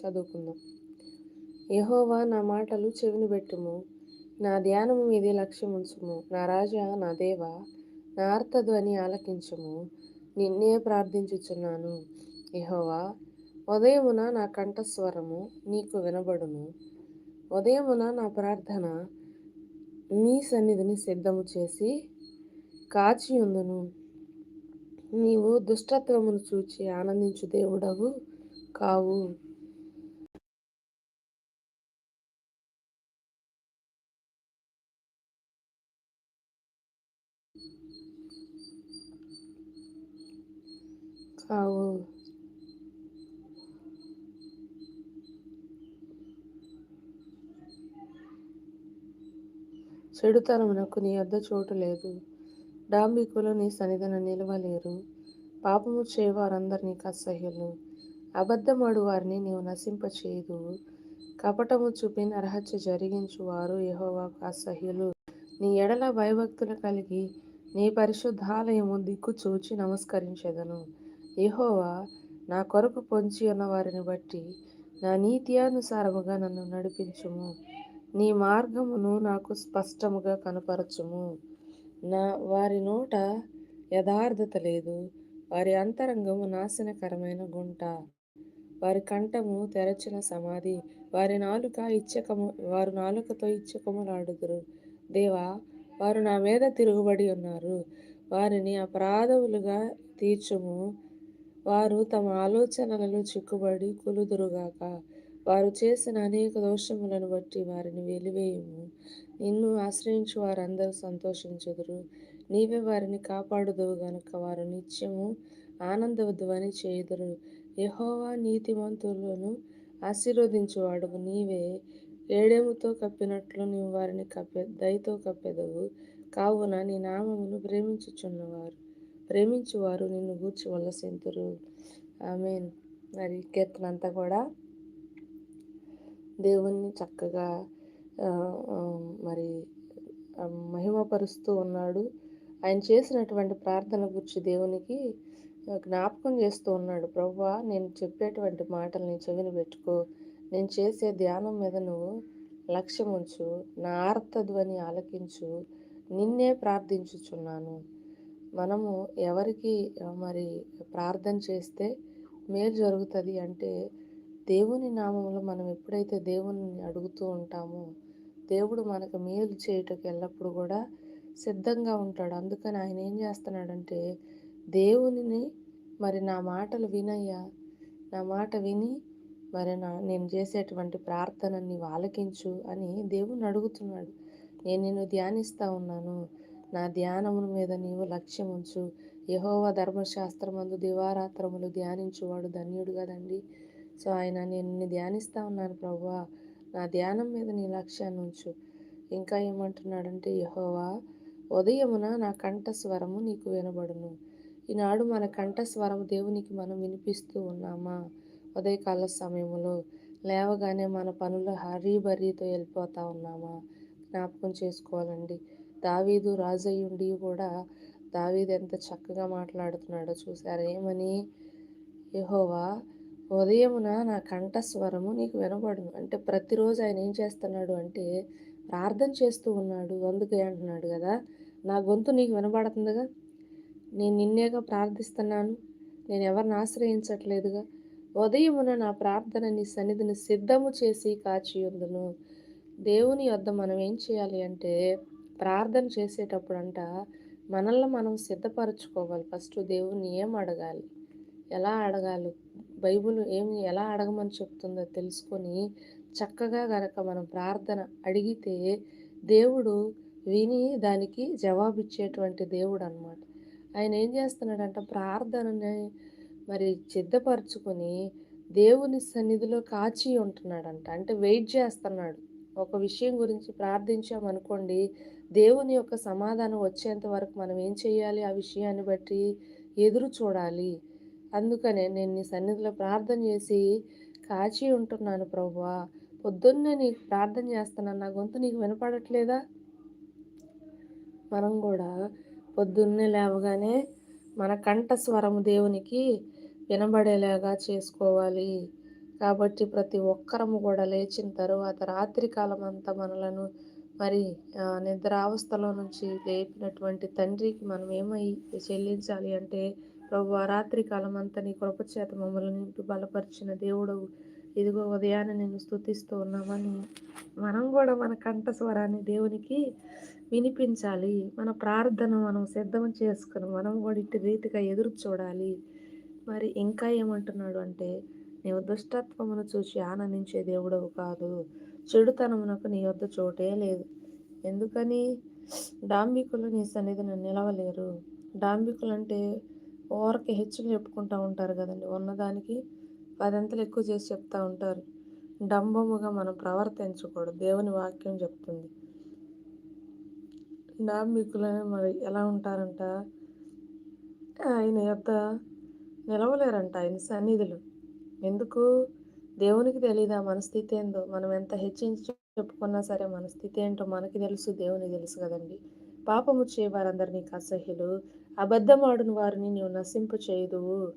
చదువుకుందాం. యహోవా నా మాటలు చెవిని పెట్టుము. నా ధ్యానము మీదే లక్ష్యం ఉంచుము నా రాజా నా దేవ నా అర్థధ్వని ఆలకించుము. నిన్నే ప్రార్థించుచున్నాను. యహోవా ఉదయమున నా కంఠస్వరము నీకు వినబడును. ఉదయమున నా ప్రార్థన నీ సన్నిధిని సిద్ధము చేసి కాచి ఉందును నీవు దుష్టత్వమును చూచి ఆనందించు దేవుడవు కావు. కావు చెడుతనమునకు నీ అద్ద చోటు లేదు. డాంబికులు నీ సన్నిధిన నిలవలేరు. పాపము చేయవారందరినీ అసహ్యులు అబద్ధమాడు వారిని నీవు నశింపచేయదు కపటము చూపి నరహత్య జరిగించు వారు యహోవాకు అసహ్యులు నీ ఎడల భయభక్తులు కలిగి నీ పరిశుద్ధాలయము దిక్కు చూచి నమస్కరించెదను. యహోవా నా కొరకు పొంచి ఉన్న వారిని బట్టి నా నీత్యానుసారముగా నన్ను నడిపించుము. నీ మార్గమును నాకు స్పష్టముగా కనపరచుము. నా వారి నోట యథార్థత లేదు. వారి అంతరంగము నాశనకరమైన గుంట. వారి కంఠము తెరచిన సమాధి. వారి నాలుక ఇచ్చకము వారు నాలుకతో ఇచ్చకములాడుదురు. దేవా వారు నా మీద తిరుగుబడి ఉన్నారు. వారిని అపరాధములుగా తీర్చుము. వారు తమ ఆలోచనలలో చిక్కుబడి కులుదురుగాక. వారు చేసిన అనేక దోషములను బట్టి వారిని వెలివేయము. నిన్ను ఆశ్రయించు వారందరూ సంతోషించుదురు. నీవే వారిని కాపాడుదువు గనుక వారు నిత్యము ఆనందవద్దువని చేయుదురు. యహోవా నీతిమంతులను ఆశీర్వదించువాడు నీవే ఏడేముతో కప్పినట్లు నీవు వారిని కప్పె దయతో కప్పెదవు. కావున నీ నామమును ప్రేమించుచున్నవారు. ప్రేమించువారు నిన్ను గూర్చి వల్లసింతురు మీన్ మరి కీర్తన అంతా కూడా దేవుణ్ణి చక్కగా మరి మహిమపరుస్తూ ఉన్నాడు. ఆయన చేసినటువంటి ప్రార్థన గురించి దేవునికి జ్ఞాపకం చేస్తూ ఉన్నాడు. ప్రవ్వా నేను చెప్పేటువంటి మాటల్ని చెవిని పెట్టుకో. నేను చేసే ధ్యానం మీద నువ్వు లక్ష్యం ఉంచు నా ఆర్తధ్వని ఆలకించు. నిన్నే ప్రార్థించుచున్నాను. మనము ఎవరికి మరి ప్రార్థన చేస్తే మేలు జరుగుతుంది అంటే దేవుని నామంలో మనం ఎప్పుడైతే దేవుని అడుగుతూ ఉంటామో దేవుడు మనకు మేలు చేయటకు ఎల్లప్పుడు కూడా సిద్ధంగా ఉంటాడు. అందుకని ఆయన ఏం చేస్తున్నాడంటే దేవునిని మరి నా మాటలు వినయ్యా. నా మాట విని మరి నా నేను చేసేటువంటి ప్రార్థనని ఆలకించు అని దేవుని అడుగుతున్నాడు. నేను నిన్ను ధ్యానిస్తూ ఉన్నాను. నా ధ్యానముల మీద నీవు లక్ష్యం ఉంచు యహోవ ధర్మశాస్త్రమందు దివారాత్రములు ధ్యానించువాడు ధన్యుడు కదండి. సో ఆయన నేను ధ్యానిస్తూ ఉన్నాను ప్రభు నా ధ్యానం మీద నీ లక్ష్యాన్ని ఉంచు. ఇంకా ఏమంటున్నాడంటే యహోవా ఉదయమున నా కంఠస్వరము నీకు వినబడును. ఈనాడు మన కంఠస్వరం దేవునికి మనం వినిపిస్తూ ఉన్నామా? ఉదయకాల సమయంలో లేవగానే మన పనులు హరీ బరీతో వెళ్ళిపోతా ఉన్నామా? జ్ఞాపకం చేసుకోవాలండి. దావీదు రాజయ్యుండి కూడా దావీదు ఎంత చక్కగా మాట్లాడుతున్నాడో చూసారు ఏమని? యహోవా ఉదయమున నా కంఠస్వరము నీకు వినబడును. అంటే ప్రతిరోజు ఆయన ఏం చేస్తున్నాడు అంటే ప్రార్థన చేస్తూ ఉన్నాడు. అందుకే అంటున్నాడు కదా నా గొంతు నీకు వినబడుతుందిగా? నేను నిన్నేగా ప్రార్థిస్తున్నాను. నేను ఎవరిని ఆశ్రయించట్లేదుగా? ఉదయమున నా ప్రార్థన నీ సన్నిధిని సిద్ధము చేసి కాచి ఉందును దేవుని వద్ద మనం ఏం చేయాలి అంటే ప్రార్థన చేసేటప్పుడు అంట మనల్ని మనం సిద్ధపరచుకోవాలి. ఫస్ట్ దేవుని ఏం అడగాలి? ఎలా అడగాలి? బైబుల్ ఏమి ఎలా అడగమని చెప్తుందో తెలుసుకొని చక్కగా గనక మనం ప్రార్థన అడిగితే దేవుడు విని దానికి జవాబిచ్చేటువంటి దేవుడు అనమాట ఆయన ఏం చేస్తున్నాడంట? ప్రార్థనని మరి సిద్ధపరచుకొని దేవుని సన్నిధిలో కాచి ఉంటున్నాడంట. అంటే వెయిట్ చేస్తున్నాడు. ఒక విషయం గురించి ప్రార్థించామనుకోండి దేవుని యొక్క సమాధానం వచ్చేంత వరకు మనం ఏం చేయాలి? ఆ విషయాన్ని బట్టి ఎదురు చూడాలి. అందుకనే నేను నీ సన్నిధిలో ప్రార్థన చేసి కాచి ఉంటున్నాను ప్రభువా. పొద్దున్నే నీకు ప్రార్థన చేస్తున్నాను. నా గొంతు నీకు వినపడట్లేదా? మనం కూడా పొద్దున్నే లేవగానే మన కంఠ స్వరము దేవునికి వినబడేలాగా చేసుకోవాలి. కాబట్టి ప్రతి ఒక్కరము కూడా లేచిన తరువాత రాత్రికాలం అంతా మనలను మరి నిద్రావస్థలో నుంచి లేపినటువంటి తండ్రికి మనం ఏమై చెల్లించాలి అంటే ప్రభు రాత్రి కాలం అంతా నీ కృపచేత మమ్మల్ని నింపి బలపరిచిన దేవుడు. ఇదిగో ఉదయాన్నే నేను స్థుతిస్తూ ఉన్నామని మనం కూడా మన కంఠస్వరాన్ని దేవునికి వినిపించాలి. మన ప్రార్థన మనం సిద్ధం చేసుకుని మనం కూడా ఇటు రీతిగా ఎదురు చూడాలి. మరి ఇంకా ఏమంటున్నాడు అంటే నీవు దుష్టత్వమును చూసి ఆనందించే దేవుడవు కాదు. చెడుతనమునకు నీ వద్ద చోటే లేదు. ఎందుకని? డాంబికులు నీ సన్నిధిని నిలవలేరు. డాంబికులు అంటే ఓరకి హెచ్చులు చెప్పుకుంటూ ఉంటారు కదండి. ఉన్నదానికి పదంతలు ఎక్కువ చేసి చెప్తూ ఉంటారు. డంబముగా మనం ప్రవర్తించకూడదు. దేవుని వాక్యం చెప్తుంది. డాంబికులని మరి ఎలా ఉంటారంట? ఆయన యొక్క నిలవలేరంట ఆయన సన్నిధులు. ఎందుకు? దేవునికి తెలియదా మన స్థితి ఏందో? మనం ఎంత హెచ్చించి చెప్పుకున్నా సరే మన స్థితి ఏంటో మనకి తెలుసు దేవునికి తెలుసు కదండి. పాపము చేయవారందరినీ అసహ్యులు. అబద్ధమాడిన వారిని నీవు నశింపు చేయదు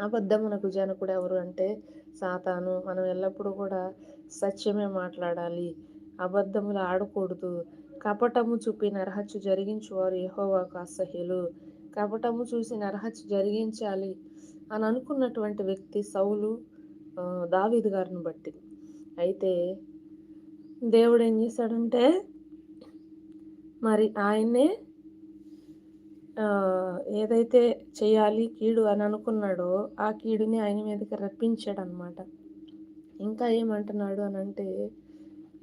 అబద్ధమునకు జనకుడు ఎవరు అంటే? సాతాను. మనం ఎల్లప్పుడూ కూడా సత్యమే మాట్లాడాలి. అబద్ధములు ఆడకూడదు. కపటము చూపి నరహత్య జరిగించువారు యహోవాకు అసహ్యులు. కపటము చూసి నరహత్య జరిగించాలి. అని అనుకున్నటువంటి వ్యక్తి సౌలు దావీదు గారిని బట్టి. అయితే దేవుడు ఏం చేశాడంటే మరి ఆయన్నే ఏదైతే చేయాలి కీడు అని అనుకున్నాడో ఆ కీడుని ఆయన మీదకి రప్పించాడు అనమాట ఇంకా ఏమంటున్నాడు అని అంటే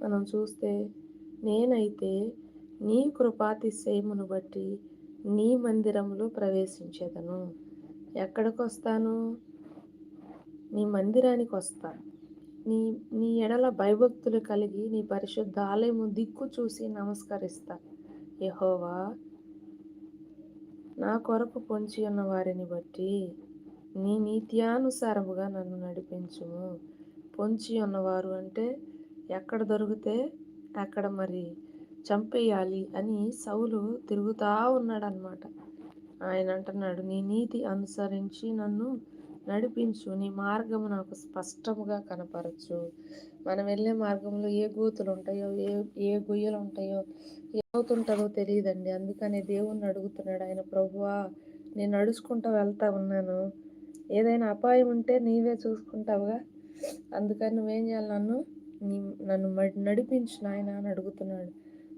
మనం చూస్తే నేనైతే నీ కృపాతిశయమును బట్టి నీ మందిరంలో ప్రవేశించేదను. ఎక్కడికి వస్తాను నీ మందిరానికి వస్తాను నీ నీ ఎడల భయభక్తులు కలిగి నీ పరిశుద్ధ ఆలయము దిక్కు చూసి నమస్కరిస్తా. యహోవా నా కొరకు పొంచి ఉన్న వారిని బట్టి నీ నీత్యానుసారముగా నన్ను నడిపించుము పొంచి ఉన్నవారు అంటే ఎక్కడ దొరికితే అక్కడ మరి చంపేయాలి అని సౌలు తిరుగుతూ ఉన్నాడనమాట ఆయన అంటున్నాడు నీ నీతి అనుసరించి నన్ను నడిపించు. నీ మార్గము నాకు స్పష్టముగా కనపరచు. మనం వెళ్ళే మార్గంలో ఏ గోతులు ఉంటాయో ఏ ఏ గొయ్యలు ఉంటాయో ఏమవుతుంటుందో తెలియదండి. అందుకని దేవుణ్ణి అడుగుతున్నాడు ఆయన ప్రభువా నేను నడుచుకుంటూ వెళ్తా ఉన్నాను. ఏదైనా అపాయం ఉంటే నీవే చూసుకుంటావుగా. అందుకని నువ్వేం చేయాలి? నన్ను నన్ను నన్ను నడిపించు నాయన అని అడుగుతున్నాడు.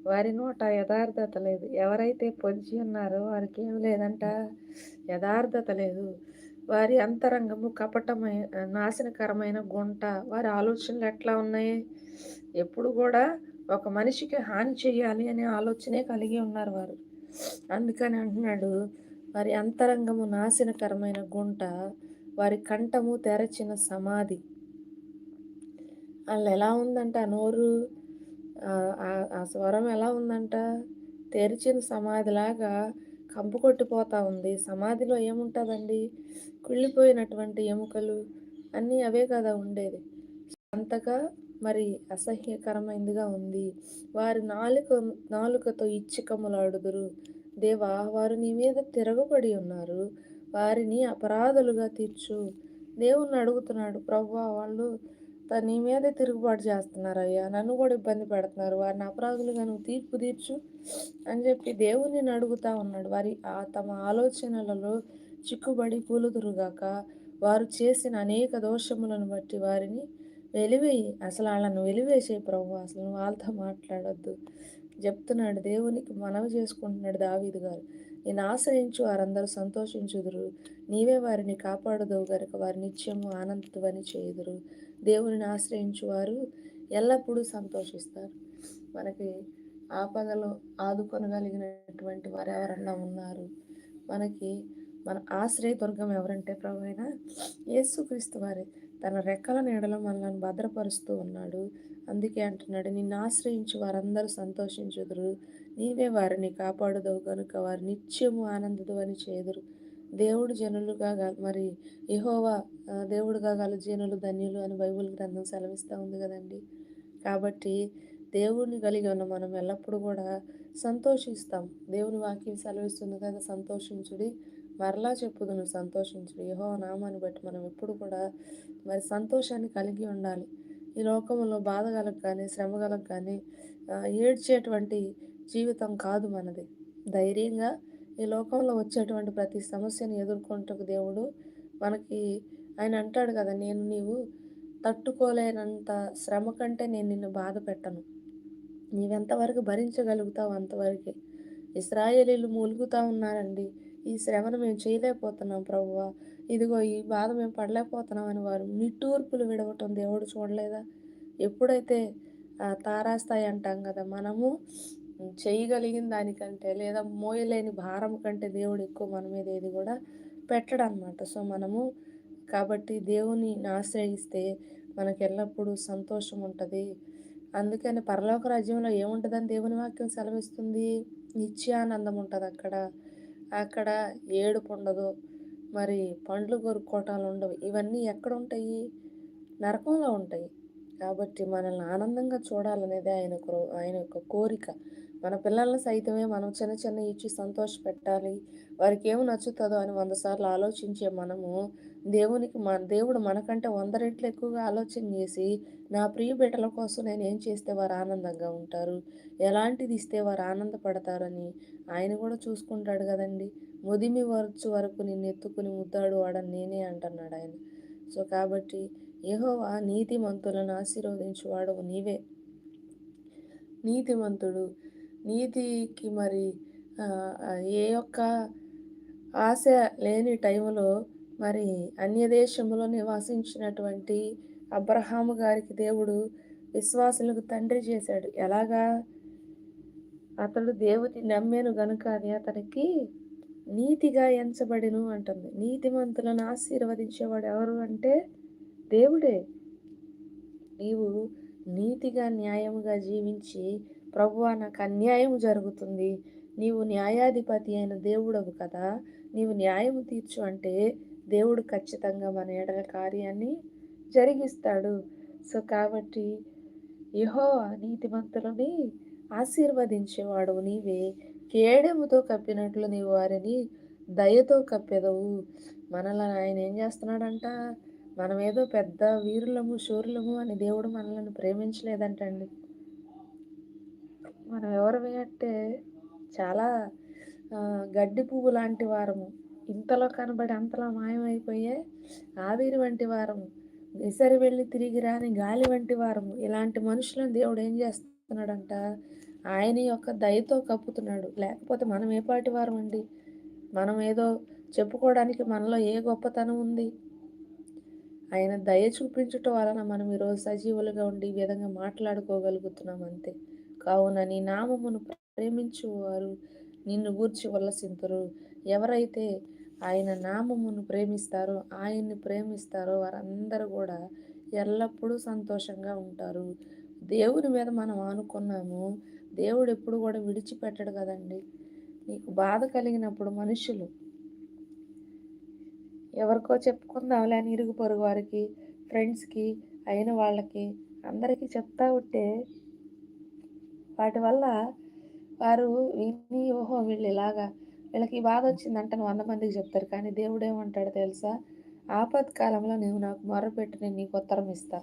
వారి నోట యథార్థత లేదు. ఎవరైతే పొంచి ఉన్నారో వారికి ఏమి లేదంట. యథార్థత లేదు. వారి అంతరంగము కపటమై నాశనకరమైన గుంట. వారి ఆలోచనలు ఎట్లా ఉన్నాయి? ఎప్పుడు కూడా ఒక మనిషికి హాని చేయాలి అనే ఆలోచనే కలిగి ఉన్నారు వారు. అందుకని అంటున్నాడు వారి అంతరంగము నాశనకరమైన గుంట వారి కంఠము తెరచిన సమాధి. వాళ్ళు ఎలా ఉందంట నోరు? ఆ స్వరం ఎలా ఉందంట? తెరిచిన సమాధిలాగా కంపు కొట్టిపోతూ ఉంది. సమాధిలో ఏముంటుందండి? కుళ్ళిపోయినటువంటి ఎముకలు అన్నీ అవే కదా ఉండేది. అంతగా మరి అసహ్యకరమైనదిగా ఉంది. వారి నాలుక నాలుకతో ఇచ్చికములాడుదురు దేవా వారు నీ మీద తిరగబడి ఉన్నారు. వారిని అపరాధులుగా తీర్చు. దేవుణ్ణి అడుగుతున్నాడు. ప్రభు వాళ్ళు నీ మీదే తిరుగుబాటు చేస్తున్నారయ్యా. నన్ను కూడా ఇబ్బంది పెడుతున్నారు. వారిని అపరాధులుగా నువ్వు తీర్పు తీర్చు అని చెప్పి దేవుని అడుగుతా ఉన్నాడు. వారి ఆ తమ ఆలోచనలలో చిక్కుబడి కూలుదురుగాక వారు చేసిన అనేక దోషములను బట్టి వారిని వెలివేయి. అసలు వాళ్ళను వెలివేసే ప్రభు. అసలు వాళ్ళతో మాట్లాడొద్దు. చెప్తున్నాడు దేవునికి మనవి చేసుకుంటున్నాడు దావీదు గారు. నేను ఆశ్రయించు వారందరూ సంతోషించుదురు. నీవే వారిని కాపాడుదవు గనుక వారి నిత్యము ఆనందవని చేయుదురు. దేవుని ఆశ్రయించు వారు ఎల్లప్పుడూ సంతోషిస్తారు. మనకి ఆపదలో ఆదుకొనగలిగినటువంటి వారు ఎవరన్నా ఉన్నారు? మనకి మన ఆశ్రయ దుర్గం ఎవరంటే ప్రభు అయినా యేసుక్రీస్తు వారి. తన రెక్కల నీడలో మనల్ని భద్రపరుస్తూ ఉన్నాడు. అందుకే అంటున్నాడు నిన్ను ఆశ్రయించి వారందరూ సంతోషించుదురు. నీవే వారిని కాపాడుదవు కనుక వారి నిత్యము ఆనందదు అని చేదురు. దేవుడు జనులుగా మరి యహోవా దేవుడుగా గల జనులు ధన్యులు అని బైబుల్ గ్రంథం సెలవిస్తూ ఉంది కదండి. కాబట్టి దేవుడిని కలిగి ఉన్న మనం ఎల్లప్పుడూ కూడా సంతోషిస్తాం. దేవుని వాక్యం సెలవిస్తుంది కదా సంతోషించుడి. మరలా చెప్పుదు నువ్వు సంతోషించుడు. యహో నామాన్ని బట్టి మనం ఎప్పుడు కూడా మరి సంతోషాన్ని కలిగి ఉండాలి. ఈ లోకంలో బాధ కలగ కానీ శ్రమ కలగ కానీ ఏడ్చేటువంటి జీవితం కాదు మనది. ధైర్యంగా ఈ లోకంలో వచ్చేటువంటి ప్రతి సమస్యను ఎదుర్కొంటకు దేవుడు మనకి ఆయన అంటాడు కదా నేను నీవు తట్టుకోలేనంత శ్రమ కంటే నేను నిన్ను బాధ పెట్టను. నీవెంతవరకు భరించగలుగుతావు అంతవరకే. ఇస్రాయేలీలు మూలుగుతూ ఉన్నారండి. ఈ శ్రమను మేము చేయలేకపోతున్నాం ప్రభువా ఇదిగో ఈ బాధ మేము పడలేకపోతున్నాం అని వారు నిట్టూర్పులు విడవటం దేవుడు చూడలేదా? ఎప్పుడైతే తారాస్తాయి అంటాం కదా మనము చేయగలిగిన దానికంటే లేదా మోయలేని భారం కంటే దేవుడు ఎక్కువ మన మీద ఏది కూడా పెట్టడనమాట. సో మనము కాబట్టి దేవుని ఆశ్రయిస్తే మనకు ఎల్లప్పుడూ సంతోషం ఉంటుంది. అందుకని పరలోక రాజ్యంలో ఏముంటుందని దేవుని వాక్యం సెలవిస్తుంది? నిత్యానందం ఉంటుంది అక్కడ. అక్కడ ఏడుపు ఉండదు. మరి పండ్లు కొరుక్కోటాలు ఉండవు. ఇవన్నీ ఎక్కడ ఉంటాయి? నరకంలో ఉంటాయి. కాబట్టి మనల్ని ఆనందంగా చూడాలనేది ఆయన ఆయన యొక్క కోరిక. మన పిల్లల్ని సైతమే మనం చిన్న చిన్న ఇచ్చి సంతోష పెట్టాలి. వారికి ఏమి నచ్చుతుందో అని వంద సార్లు ఆలోచించే మనము దేవునికి మన దేవుడు మనకంటే వంద రెట్లు ఎక్కువగా ఆలోచన చేసి నా ప్రియ బిడ్డల కోసం నేను ఏం చేస్తే వారు ఆనందంగా ఉంటారు? ఎలాంటిది ఇస్తే వారు ఆనందపడతారని ఆయన కూడా చూసుకుంటాడు కదండి. ముదిమి వరచు వరకు నిన్ను ఎత్తుకుని ముద్దాడు వాడని నేనే అంటున్నాడు ఆయన. సో కాబట్టి యహోవా నీతిమంతులను ఆశీర్వదించువాడవు నీవే. నీతిమంతుడు నీతికి మరి ఏ యొక్క ఆశ లేని టైంలో మరి అన్య దేశంలో నివాసించినటువంటి అబ్రహాము గారికి దేవుడు విశ్వాసులకు తండ్రి చేశాడు. ఎలాగా? అతడు దేవుని నమ్మేను గనుక అని అతనికి నీతిగా ఎంచబడిను అంటుంది. నీతిమంతులను ఆశీర్వదించేవాడు ఎవరు అంటే దేవుడే నీవు నీతిగా న్యాయముగా జీవించి ప్రభువా నాకు అన్యాయం జరుగుతుంది. నీవు న్యాయాధిపతి అయిన దేవుడవు కదా. నీవు న్యాయం తీర్చు అంటే దేవుడు ఖచ్చితంగా మన ఎడల కార్యాన్ని జరిగిస్తాడు. సో కాబట్టి యహో నీతిమంతులని ఆశీర్వదించేవాడు నీవే. కేడెముతో కప్పినట్లు నీవు వారిని దయతో కప్పెదవు. మనల్ని ఆయన ఏం చేస్తున్నాడంట? మనం ఏదో పెద్ద వీరులము శూరులము అని దేవుడు మనల్ని ప్రేమించలేదంటండి. మనం ఎవరమే అంటే చాలా గడ్డి పువ్వు లాంటి వారము. ఇంతలో కనబడి అంతలో మాయమైపోయే ఆవిరి వంటి వారము. విసరి వెళ్ళి తిరిగి రాని గాలి వంటి వారము. ఇలాంటి మనుషులను దేవుడు ఏం చేస్తున్నాడంట? ఆయన యొక్క దయతో కప్పుతున్నాడు. లేకపోతే మనం ఏ పాటి వారం అండి మనం ఏదో చెప్పుకోవడానికి మనలో ఏ గొప్పతనం ఉంది? ఆయన దయ చూపించటం వలన మనం ఈరోజు సజీవులుగా ఉండి ఈ విధంగా మాట్లాడుకోగలుగుతున్నాం అంతే. కావున నీ నామమును ప్రేమించువారు నిన్ను గూర్చి వల్లసింతురు ఎవరైతే ఆయన నామమును ప్రేమిస్తారో ఆయన్ని ప్రేమిస్తారో వారందరూ కూడా ఎల్లప్పుడూ సంతోషంగా ఉంటారు. దేవుని మీద మనం ఆనుకున్నాము దేవుడు ఎప్పుడు కూడా విడిచిపెట్టడు కదండి. నీకు బాధ కలిగినప్పుడు మనుషులు ఎవరికో చెప్పుకుందాంలే అని ఇరుగు పొరుగు వారికి ఫ్రెండ్స్కి అయిన వాళ్ళకి. అందరికీ చెప్తా ఉంటే వాటి వల్ల వారు విని ఓహో వీళ్ళు ఇలాగా. వీళ్ళకి బాధ వచ్చిందంటే వంద మందికి చెప్తారు. కానీ దేవుడు ఏమంటాడు తెలుసా? ఆపత్కాలంలో నువ్వు నాకు మొరపెట్టి నేను నీకు ఉత్తరం ఇస్తా.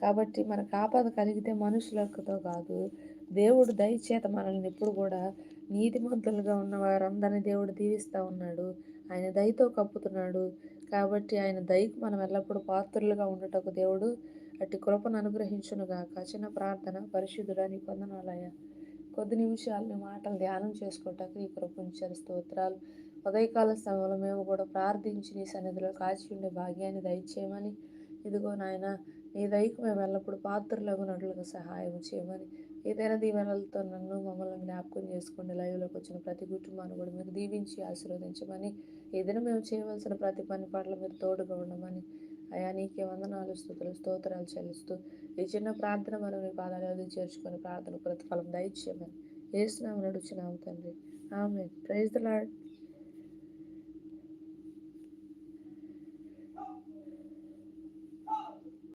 కాబట్టి మనకు ఆపద కలిగితే మనుషులతో కాదు. దేవుడు దయచేత మనల్ని ఎప్పుడు కూడా నీతిమంతులుగా ఉన్న వారందరినీ దేవుడు దీవిస్తూ ఉన్నాడు. ఆయన దయతో కప్పుతున్నాడు. కాబట్టి ఆయన దయకు మనం ఎల్లప్పుడూ పాత్రలుగా ఉండటకు దేవుడు అట్టి కృపను అనుగ్రహించునుగాక చిన్న ప్రార్థన పరిశుద్ధుడా నీ పొందనాలయ కొద్ది నిమిషాలు మాటలు ధ్యానం చేసుకోవటానికి నీ కృప స్తోత్రాలు. ఉదయకాల సమయంలో మేము కూడా ప్రార్థించి నీ సన్నిధిలో కాచి ఉండే భాగ్యాన్ని దయచేయమని. ఇదిగో నాయన నీ దయకు మేము ఎల్లప్పుడు పాత్రలగునట్లుగా సహాయం చేయమని. ఏదైనా దీవెనలతో నన్ను మమ్మల్ని జ్ఞాపకం చేసుకోండి. లైవ్లోకి వచ్చిన ప్రతి కుటుంబాన్ని కూడా మీరు దీవించి ఆశీర్వదించమని. ఏదైనా మేము చేయవలసిన ప్రతి పని పట్ల మీరు తోడుగా ఉండమని. అయా నీకే వందనాలు స్థుతులు స్తోత్రాలు చెల్లిస్తూ ఈ చిన్న ప్రార్థన మనం మీ పాదాలు చేర్చుకొని ప్రార్థన ప్రతిఫలం దయచేయమని. చేస్తున్నాము నడుచున్నాము తండ్రి. ఆమె ప్రైజ్ ద లాడ్